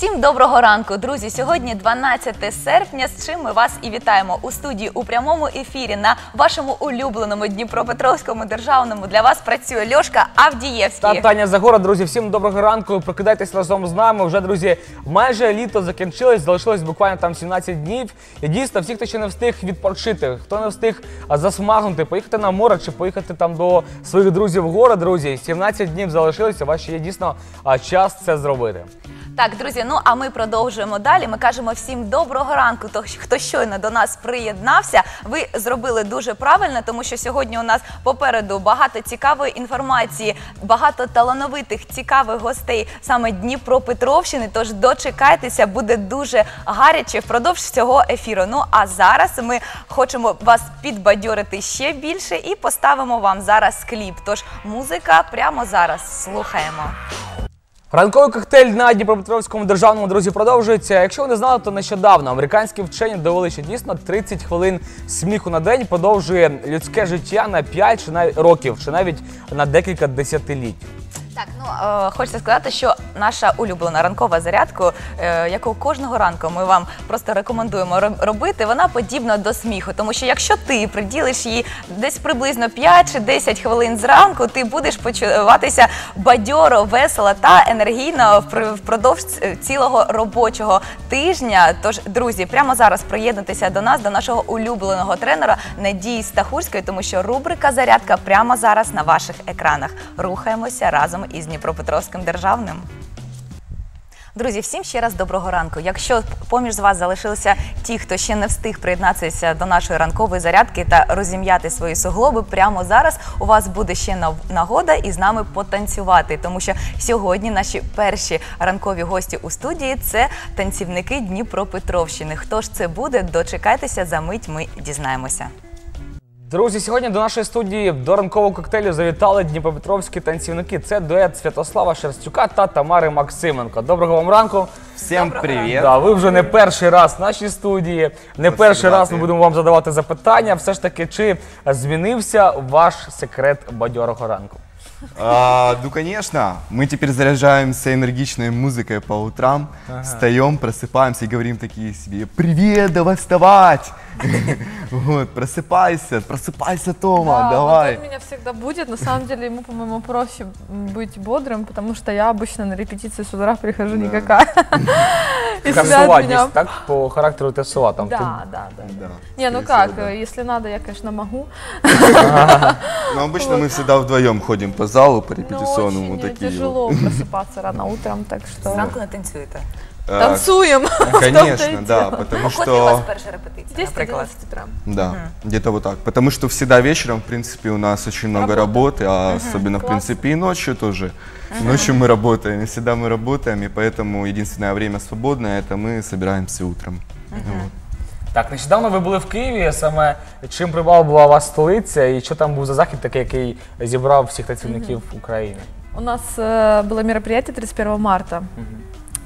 Всім доброго ранку, друзі. Сьогодні 12 серпня. З чим ми вас і вітаємо у студії у прямому ефірі на вашому улюбленому Дніпропетровському державному. Для вас працює Льошка Авдієвський. Та Таня Загора, друзі, всім доброго ранку. Прокидайтесь разом з нами. Вже друзі, майже літо закінчилось, залишилось буквально там 17 днів. І дійсно, всі, хто ще не встиг відпочити, хто не встиг засмагнути, поїхати на море чи поїхати там до своїх друзів в гори, друзі. 17 днів залишилося. У вас ще є дійсно час це зробити. Так, друзі, ну а ми продовжуємо далі. Ми кажемо всім доброго ранку. То хто щойно до нас приєднався, ви зробили дуже правильно, тому що сьогодні у нас попереду багато цікавої інформації, багато талановитих цікавих гостей саме Дніпропетровщини. Тож дочекайтеся, буде дуже гаряче впродовж цього ефіру. Ну а зараз ми хочемо вас підбадьорити ще більше і поставимо вам зараз кліп. Тож музика прямо зараз слухаємо. Ранковий коктейль на Дніпропетровському державному друзі продовжується. Якщо ви не знали, то нещодавно американські вчені довели, що дійсно 30 хвилин сміху на день подовжує людське життя на 5 чи навіть років, чи навіть на декілька десятиліть. Так, ну е, хочеться сказати, що наша улюблена ранкова зарядка, е, яку кожного ранку ми вам просто рекомендуємо роб- робити, вона подібна до сміху. Тому що якщо ти приділиш їй десь приблизно 5 чи 10 хвилин зранку, ти будеш почуватися бадьоро, весело та енергійно впр- впродовж цілого робочого тижня. Тож, друзі, прямо зараз приєднуйтеся до нас, до нашого улюбленого тренера Надії Стахурської, тому що рубрика Зарядка прямо зараз на ваших екранах. Рухаємося разом із Дніпропетровським державним. Друзі, всім ще раз доброго ранку. Якщо поміж вас залишилися ті, хто ще не встиг приєднатися до нашої ранкової зарядки та розім'яти свої суглоби, прямо зараз у вас буде ще нагода із нами потанцювати, тому що сьогодні наші перші ранкові гості у студії це танцівники Дніпропетровщини. Хто ж це буде? Дочекайтеся за мить. Ми дізнаємося. Друзі, сьогодні до нашої студії до ранкового коктейлю завітали дніпропетровські танцівники. Це дует Святослава Шерстюка та Тамари Максименко. Доброго вам ранку. Всім привіт. Да, ви вже не перший раз в нашій студії. Не перший раз ми будемо вам задавати запитання. Все ж таки, чи змінився ваш секрет бадьорого ранку? А, ну, конечно, мы теперь заряжаемся энергичной музыкой по утрам, встаем, просыпаемся и говорим такие себе «Привет, давай вставать!» Вот, просыпайся, просыпайся, Тома, Да, давай! Он меня всегда будет. На самом деле ему, по-моему, проще быть бодрым, потому что я обычно на репетиции с утра прихожу никакая. И суватість, меня... так? По характеру ти сува. Там, Да, да, да. Да, Не, ну как, да. если надо, я, конечно, могу. Но обычно мы всегда вдвоем ходим по залу, по Но репетиционному, очень э, такие тяжело вот. просыпаться рано утром, так что... Зранку не танцюєте. А, Танцуем! том-то Конечно, и да, дело. потому О котрій у вас что... перша репетиція, 10 наприклад? утра. Да, где-то вот так. Потому что всегда вечером, в принципе, у нас очень много работы, а особенно, в классно. принципе, и ночью тоже. Ночью мы работаем, и всегда мы работаем, и поэтому единственное время свободное, это мы собираемся утром. Вот. Так, нещодавно ви були в Києві. Саме чим прибала була вас столиця, і що там був за захід, такий, який зібрав всіх працівників України? У нас э, было мероприятие 31 марта,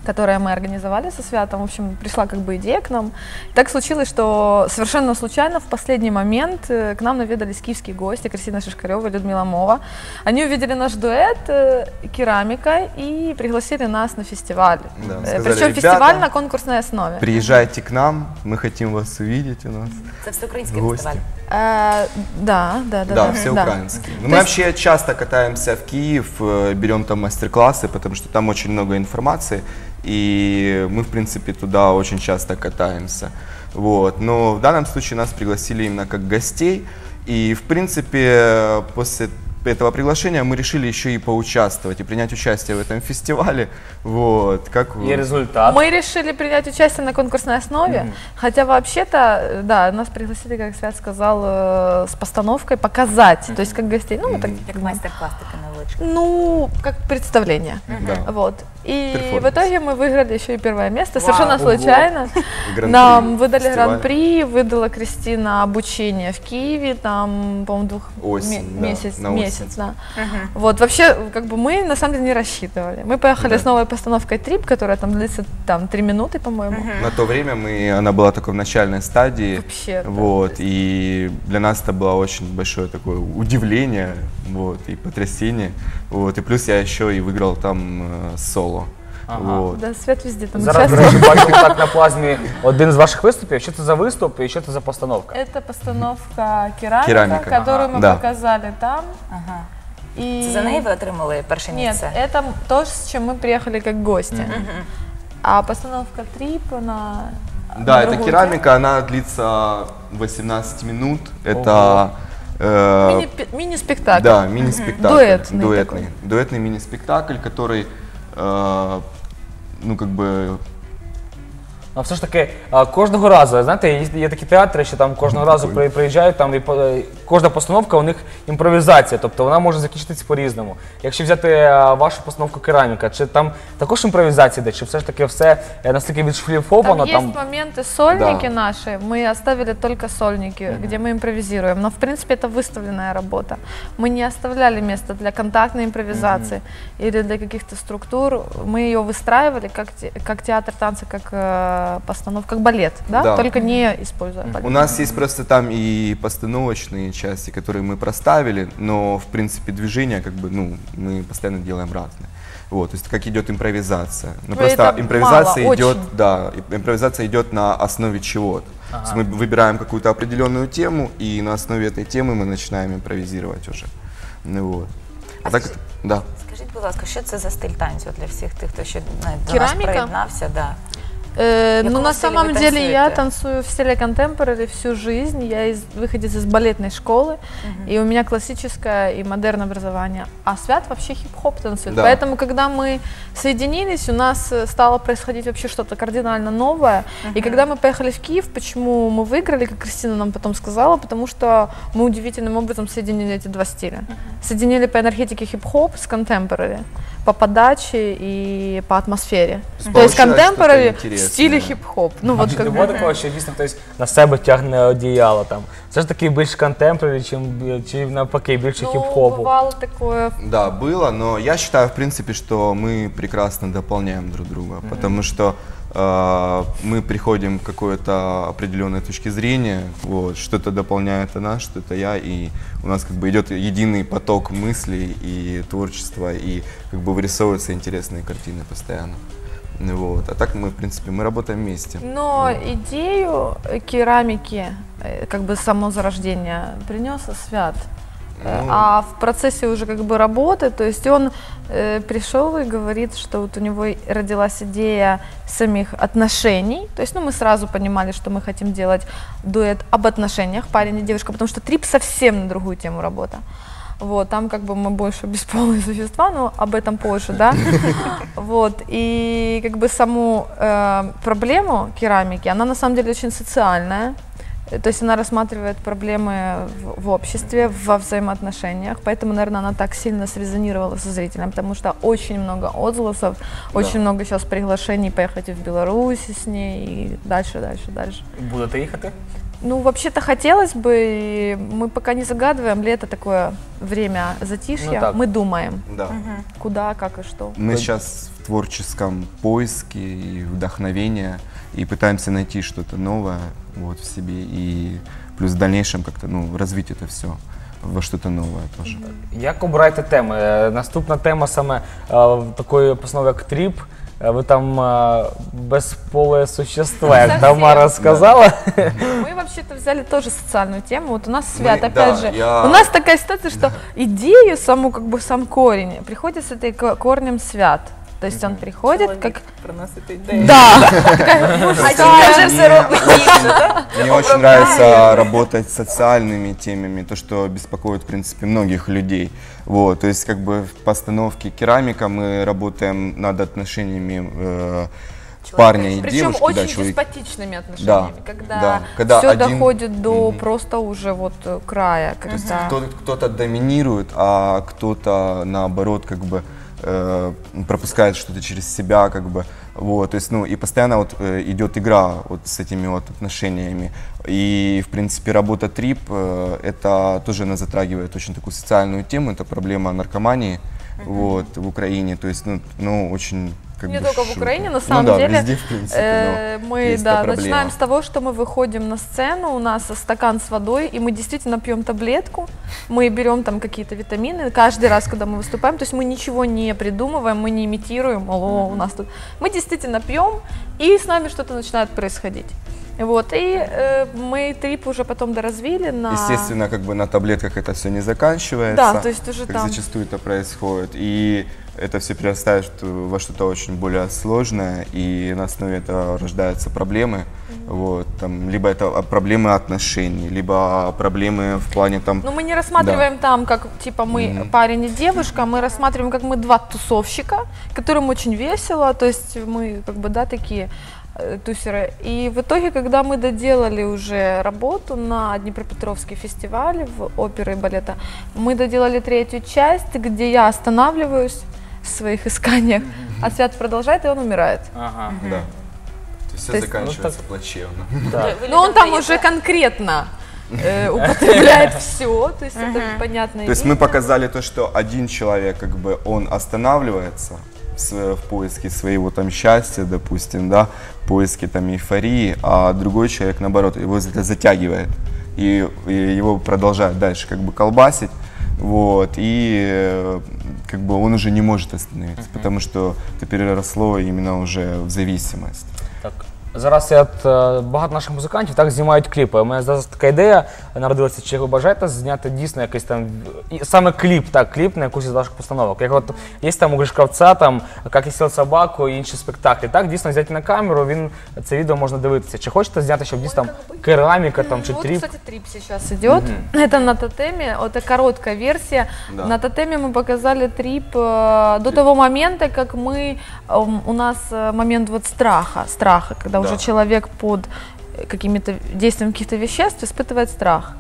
которое мы организовали со Святом. В общем, пришла как бы идея к нам. Так случилось, что совершенно случайно в последний момент э, к нам наведались киевские гости Кристина Шишкарева и Людмила Мова. Они увидели наш дуэт э, «Керамика» и пригласили нас на фестиваль. Да, Э, сказали, Причем «Ребята, фестиваль на конкурсной основе. Приезжайте к нам, мы хотим вас увидеть у нас. Це всеукраїнський Гості. фестиваль. Э, да, да, да. Да, все да. украинские. Но мы есть- вообще часто катаемся в Киев, э, берем там мастер-классы, потому что там очень много информации, и мы, в принципе, туда очень часто катаемся. Вот. Но в данном случае нас пригласили именно как гостей, и, в принципе, после этого приглашения мы решили еще и поучаствовать, и принять участие в этом фестивале. Вот. Как Є результат. Мы решили принять участие на конкурсной основе, хотя вообще-то, да, нас пригласили, как Свят сказал, э, с постановкой показать, то есть как гостей, ну, так, Як майстер-клас такий невеличкий. ну, как представление. Да. Вот. И в итоге мы выиграли еще и первое место, Вау. совершенно случайно. Нам выдали гран-при, выдала Кристина обучение в Киеве, там, по-моему, двух Осень, да, месяц, на осень. месяц, да. Вот, вообще, как бы мы на самом деле не рассчитывали. Мы поехали Да. с новой постановкой «Трип», которая там длится там три минуты, по-моему. На то время мы, она была только в начальной стадии. Вообще, да, вот, и для нас это было очень большое такое удивление, вот, и потрясение. Вот, и плюс я еще и выиграл там э, соло. Вот. Да, свет везде там Зараз, до участвовал. речі, бачите так на плазмі один з ваших виступів. Що це за виступ і що це за постановка? Это постановка керамика, Керамика. которую мы Да. показали там. Ага. И... Це за неї ви отримали перше Нет, місце? это то, с чем мы приехали как гости. А постановка трип, она... Да, на эта другую керамика, она длится 18 минут. Это э, тему. Мини- Мини-спектакль. да, мини-спектакль. Дуэтный дуэтный, такой. дуэтный мини-спектакль, который, э, ну как бы Ну, все ж таки, а, кожного разу, знаєте, є, є такі театри, що там кожного разу при- приїжджають, там і по- е, кожна постановка у них імпровізація, тобто вона може закінчитися по-різному. Якщо взяти е, вашу постановку кераміка, чи там також імпровізація йде, чи все ж таки все е, настільки Там відшліфовано, есть там моменты сольники Да. наши, мы оставили только сольники, где мы импровизируем. Но в принципе это выставленная работа. Мы не оставляли места для контактной импровизации или для каких-то структур. Мы ее выстраивали как, те- как театр танца, как э, постановка, как балет, да? Да. Только не используя балет. У нас есть просто там и постановочные части, которые мы проставили, но в принципе движения как бы, ну, мы постоянно делаем разные. Вот, то есть как идет импровизация. Ну Ну, просто это импровизация мало, идет, очень. да, и- импровизация идет на основе чего-то. То есть мы выбираем какую-то определенную тему, и на основе этой темы мы начинаем импровизировать уже. Ну вот. А так, это- да. Скажіть, будь ласка, що це за стиль танцю для всіх тих, хто ще не, до Кераміка? нас приєднався? Да. Э, ну, на самом деле я танцую в стиле контемпорари всю жизнь. Я из, выходец из балетной школы, и у меня классическое и модерн образование. А Свят вообще хип-хоп танцует. Да. Поэтому, когда мы соединились, у нас э, стало происходить вообще что-то кардинально новое. И когда мы поехали в Киев, почему мы выиграли, как Кристина нам потом сказала, потому что мы удивительным образом соединили эти два стиля. Соединили по энергетике хип-хоп с контемпорари, по подаче и по атмосфере. То есть Получилось контемпорари что-то в интересное. стиле хип-хоп. Ну вот Чи как не бы. було такого, що дійсно хтось на себе тягне одіяло там. Все ж таки більш контемпорарі, чим чи навпаки більше Ну, хіп-хопу. бывало такое. Да, было, но я считаю, в принципе, что мы прекрасно дополняем друг друга, потому что э, мы приходим к какой-то определенной точке зрения, вот, что-то дополняет она, что-то я, и у нас как бы идет единый поток мыслей и творчества, и как бы вырисовываются интересные картины постоянно. Вот. А так мы, в принципе, мы работаем вместе. Но идею э, керамики, э, как бы само зарождение, принес Свят. Ну. А в процессе уже как бы работы, то есть он э, пришел и говорит, что вот у него родилась идея самих отношений. То есть, ну, мы сразу понимали, что мы хотим делать дуэт об отношениях, парень и девушка, потому что трип совсем на другую тему работа. Вот, там как бы мы больше бесполые существа, но об этом позже, да. Вот, и как бы саму э, проблему керамики, она на самом деле очень социальная. То есть она рассматривает проблемы в, в обществе, во взаимоотношениях, поэтому, наверное, она так сильно срезонировала со зрителем, потому что очень много отзывов, очень много сейчас приглашений поехать в Беларусь с ней, и дальше, дальше, дальше. Будете їхати? Ну, вообще-то хотелось бы, и мы пока не загадываем, лето такое время затишья, Ну так. мы думаем, Да. куда, как и что. Мы сейчас в творческом поиске и вдохновения и пытаемся найти что-то новое вот, в себе и плюс в дальнейшем как-то ну, развить это все во что-то новое тоже. Як обираєте теми? Е, Наступна тема саме е, такої постанови, як тріп. Е, Ви там е, безполе существо, як Совсем. Тамара сказала. Мы вообще-то взяли тоже социальную тему. Вот у нас Свят, Мы- опять да, же, я- у нас такая ситуация, что идею саму, как бы сам корень, приходит с этой ко- корнем Свят. То есть он приходит как... приносити ідеї. Да! А тільки вже все робить інше, так? Мне очень нравится работать с социальными темами, то, что беспокоит, в принципе, многих людей. Вот, то есть, как бы в постановке керамика мы работаем над отношениями э, парня и Причем девушки, очень да, человек- деспотичными отношениями, Да, когда, да. Когда все один- доходит до Мгм. просто уже вот э, края. То есть Когда... кто- кто-то доминирует, а кто-то наоборот как бы э, пропускает что-то через себя, как бы, вот, то есть, ну, и постоянно вот э, идет игра вот с этими вот отношениями, и, в принципе, работа трип, э, это тоже она затрагивает очень такую социальную тему, это проблема наркомании, вот, в Украине, то есть, ну, ну, очень как Не бы только в шутка. Украине, на Ну самом да, деле. везде, в принципе, э, мы, да, начинаем с того, что мы выходим на сцену, у нас стакан с водой, и мы действительно пьем таблетку, мы берем там какие-то витамины каждый раз, когда мы выступаем, то есть мы ничего не придумываем, мы не имитируем, алло, у нас тут. Мы действительно пьем, и с нами что-то начинает происходить. Вот, и э, мы трип уже потом доразвили на... Естественно, как бы на таблетках это все не заканчивается. Да, то есть уже как там- зачастую это происходит. И это все перерастает во что-то очень более сложное, и на основе этого рождаются проблемы. Вот, там, либо это проблемы отношений, либо проблемы в плане там... Но Ну, мы не рассматриваем там, как типа мы парень и девушка, мы рассматриваем, как мы два тусовщика, которым очень весело, то есть мы как бы, да, такие э, тусеры. И в итоге, когда мы доделали уже работу на Днепропетровский фестиваль в оперы и балета, мы доделали третью часть, где я останавливаюсь в своих исканиях, а Свят продолжает, и он умирает. Ага. Да. То есть все есть- заканчивается Ну, плачевно. Да. Но он там уже конкретно э, употребляет все, то есть это понятно. То есть мы показали то, что один человек, как бы, он останавливается в, поиске своего там счастья, допустим, да, в поиске там эйфории, а другой человек, наоборот, его это затягивает. И, и его продолжают дальше как бы колбасить, вот, и э, как бы он уже не может остановиться, потому что это переросло именно уже в зависимость. Так. Зараз я от, е, багато наших музикантів так знімають кліпи. У мене зараз така ідея народилася, чи ви бажаєте зняти дійсно якийсь там і саме кліп, так, кліп на якусь із ваших постановок. Як от є там у Гришковця, там як я сіл собаку і інші спектаклі. Так, дійсно взяти на камеру, він це відео можна дивитися. Чи хочете зняти, щоб дійсно там кераміка там чи вот, тріп? кстати, трип сейчас идет. Это на тотеме, это короткая версия. Да. На тотеме мы показали трип э, до того момента, как мы, эм, у нас э, момент вот страха, страха, когда Да. уже человек под э, какими-то действием каких-то веществ испытывает страх.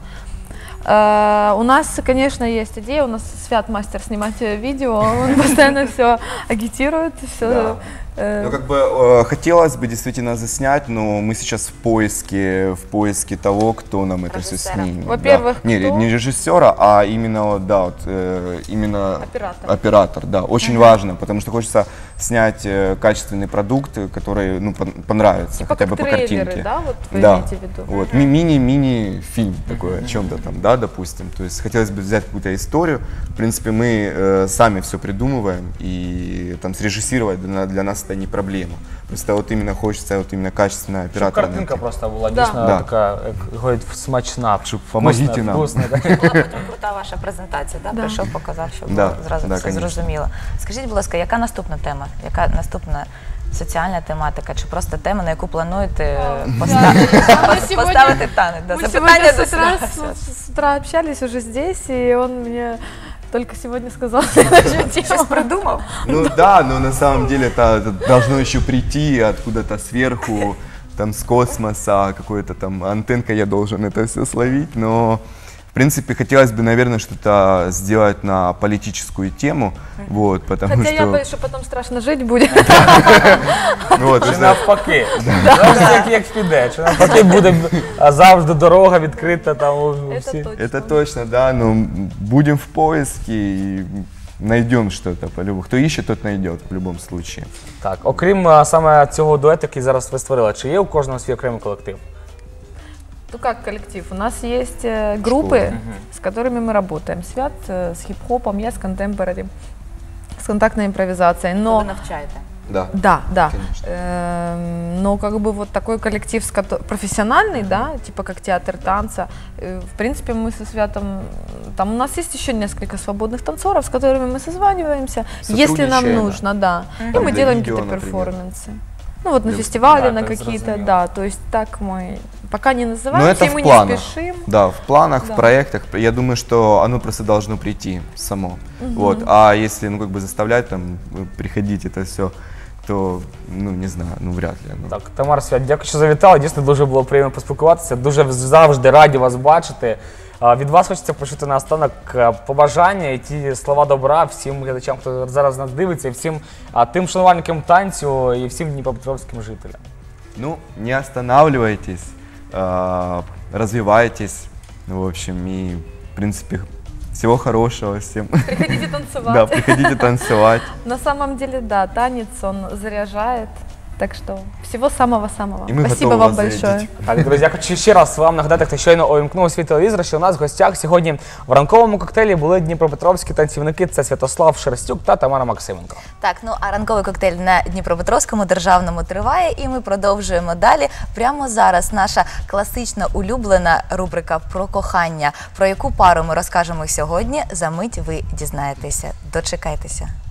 Э, У нас, конечно, есть идея, у нас Свят мастер снимать э, видео, он постоянно все агитирует, все. Да. Ну, как бы э, хотелось бы действительно заснять, но мы сейчас в поиске, в поиске того, кто нам это все снимет. Во-первых, да. не, не режиссера, а именно, да, вот, э, именно Оператор. оператор, да, очень важно, потому что хочется снять э, качественный продукт, который, ну, пон- понравится, Типа хотя бы по трейлеры, картинке. да, вот вы да. имеете в виду? Вот, ми- мини-мини фильм такой о чем-то там, да, допустим. То есть хотелось бы взять какую-то историю. В принципе, мы э, сами все придумываем, и там срежиссировать для, для нас это не проблема. Просто вот именно хочется вот именно качественного Щоб оператора. картинка найти. просто була Да. дійсно Да. така, як говорять, смачна. Щоб помогіть вкусна, нам. вкусна, так. Була потім крута ваша презентація, да? Да. прийшов, показав, щоб Да, було зразу да, все конечно. зрозуміло. Скажіть, будь ласка, яка наступна тема? Яка наступна соціальна тематика? Чи просто тема, на яку плануєте поста- Мы пос- сегодня- поставити танець? Да, Мы запитання сегодня до с утра, Свята. с, с утра общались уже здесь, и он мне только сегодня сказал следующую тему. придумав? Ну да, но на самом деле это, должно еще прийти откуда-то сверху, там с космоса, какой-то там антенкой я должен это все словить, но принципе хотелось бы, наверное, что-то сделать на политическую тему, вот, потому Хотя я что... боюсь, что потом страшно жить будет. ну, вот, Чи уже- навпаки. Завжди як, як піде. Чи навпаки буде а, завжди дорога відкрита там у Это всі. точно. Это точно, да, но будем в поиске и найдем что-то по-любому. Кто ищет, тот найдет в любом случае. Так, окрім а, саме цього дуету, який зараз ви створили, чи є у кожного свій окремий колектив? Ну как коллектив? У нас есть э, группы, с которыми мы работаем. Свят э, с хип-хопом, я с контемпорари, с контактной импровизацией. Но навчаєте. Да. Да, да. Конечно. Эм, Но как бы вот такой коллектив с профессиональный, да, типа как театр танца. э, В принципе, мы со Святом, там у нас есть еще несколько свободных танцоров, с которыми мы созваниваемся, если нам да. нужно, да. И Там мы делаем видео, какие-то например. перформансы. Ну вот на фестивале, Да, на какие-то, да, то есть так мы пока не Но называемся, это и в мы планах. не спешим. Да, в планах, Да. в проектах. Я думаю, что оно просто должно прийти само. Вот. А если, ну, как бы заставлять там э, приходить это все, то, ну, не знаю, ну, вряд ли. оно. Так, Тамара Свят, дякую, що завітали. Дійсно дуже було приємно поспілкуватися. Дуже завжди раді вас бачити. А, Від вас хочеться почути наостанок е, побажання і ті слова добра всім глядачам, хто зараз нас дивиться, і всім а, тим шанувальникам танцю і всім дніпропетровським жителям. Ну, не останавливайтесь, а, развивайтесь, в общем, и, в принципе, Всего хорошего всем. Приходите танцевать. Да, приходите танцевать. На самом деле, да, танец, он заряжает. Так что всего самого-самого. Спасибо вам большое. Так, друзі, я хочу ще раз вам нагадати, хто щойно увімкнув свій телевізор, що у нас в гостях сьогодні в ранковому коктейлі були дніпропетровські танцівники. Це Святослав Шерстюк та Тамара Максименко. Так, ну а ранковий коктейль на Дніпропетровському державному триває, і ми продовжуємо далі. Прямо зараз наша класична улюблена рубрика про кохання. Про яку пару ми розкажемо сьогодні. За мить ви дізнаєтеся. Дочекайтеся.